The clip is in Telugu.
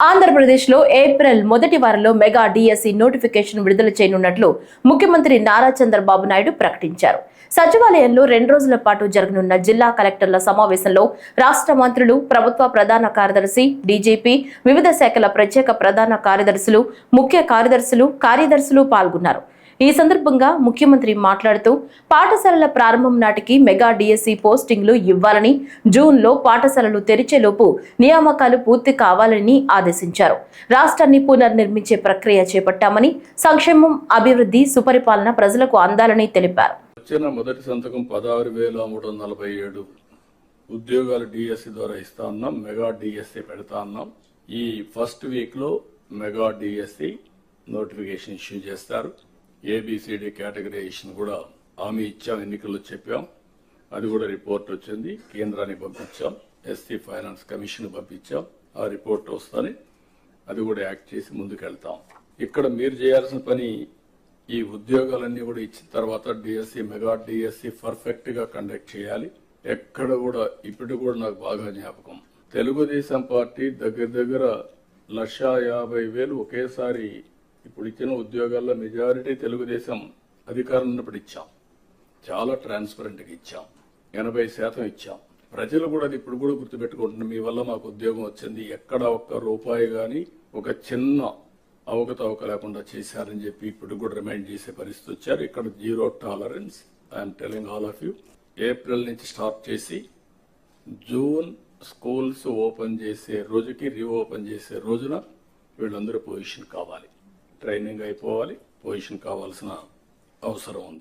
ఆంధ్రప్రదేశ్లో ఏప్రిల్ మొదటి వారంలో మెగా డిఎస్సి నోటిఫికేషన్ విడుదల చేయనున్నట్లు ముఖ్యమంత్రి నారా చంద్రబాబు నాయుడు ప్రకటించారు. సచివాలయంలో రెండు రోజుల పాటు జరగనున్న జిల్లా కలెక్టర్ల సమావేశంలో రాష్ట్ర మంత్రులు ప్రభుత్వ ప్రధాన కార్యదర్శి డీజీపీ వివిధ శాఖల ప్రత్యేక ప్రధాన కార్యదర్శులు ముఖ్య కార్యదర్శులు కార్యదర్శులు పాల్గొన్నారు. ఈ సందర్భంగా ముఖ్యమంత్రి మాట్లాడుతూ పాఠశాలల ప్రారంభం నాటికి మెగా డిఎస్సి పోస్టింగ్లు ఇవ్వాలని జూన్లో పాఠశాలలు తెరిచేలోపు నియామకాలు పూర్తి కావాలని ఆదేశించారు. రాష్ట్రాన్ని పునర్నిర్మించే ప్రక్రియ చేపట్టామని సంక్షేమం అభివృద్ధి సుపరిపాలన ప్రజలకు అందాలని తెలిపారు. వచ్చిన మొదటి సంతకం పదహారు వేల మూడు వందల నలభై ఏడు ఉద్యోగాలు డిఎస్సి ద్వారా ఇస్తా ఉన్నాం మెగా డిఎస్సి పెడతా ఉన్నాం ఈ ఫస్ట్ వీక్లో మెగా డిఎస్సి నోటిఫికేషన్ ఇష్యూ చేస్తారు. A B C D categorisation కూడా హామీ ఇచ్చాం ఎన్నికల్లో చెప్పాం. అది కూడా రిపోర్ట్ వచ్చింది కేంద్రానికి పంపించాం ఎస్సీ ఫైనాన్స్ కమిషన్ పంపించాం. ఆ రిపోర్ట్ వస్తానే అది కూడా యాక్ట్ చేసి ముందుకెళ్తాం. ఇక్కడ మీరు చేయాల్సిన పని ఈ ఉద్యోగాలన్నీ కూడా ఇచ్చిన తర్వాత డిఎస్సి మెగా డిఎస్సి పర్ఫెక్ట్గా కండక్ట్ చేయాలి. ఎక్కడ కూడా ఇప్పుడు కూడా నాకు బాగా జ్ఞాపకం. తెలుగుదేశం పార్టీ దగ్గర దగ్గర లక్ష యాభై వేలు ఒకేసారి ఇప్పుడు ఇచ్చిన ఉద్యోగాల్లో మెజారిటీ తెలుగుదేశం అధికారం ఉన్నప్పుడు ఇచ్చాం చాలా ట్రాన్స్పరెంట్గా ఇచ్చాం. ఎనభై శాతం ఇచ్చాం. ప్రజలు కూడా అది ఇప్పుడు కూడా గుర్తుపెట్టుకుంటున్నారు మీ వల్ల మాకు ఉద్యోగం వచ్చింది. ఎక్కడ ఒక్క రూపాయి కానీ ఒక చిన్న అవకతవక లేకుండా చేశారని చెప్పి ఇప్పుడు కూడా రిమైండ్ చేసే పరిస్థితి వచ్చారు. ఇక్కడ zero tolerance I'm telling all of you April నుంచి స్టార్ట్ చేసి జూన్ స్కూల్స్ ఓపెన్ చేసే రోజుకి రీఓపెన్ చేసే రోజున వీళ్ళందరూ పొజిషన్ కావాలి. ట్రైనింగ్ అయిపోవాలి. పొజిషన్ కావాల్సిన అవసరం ఉంది.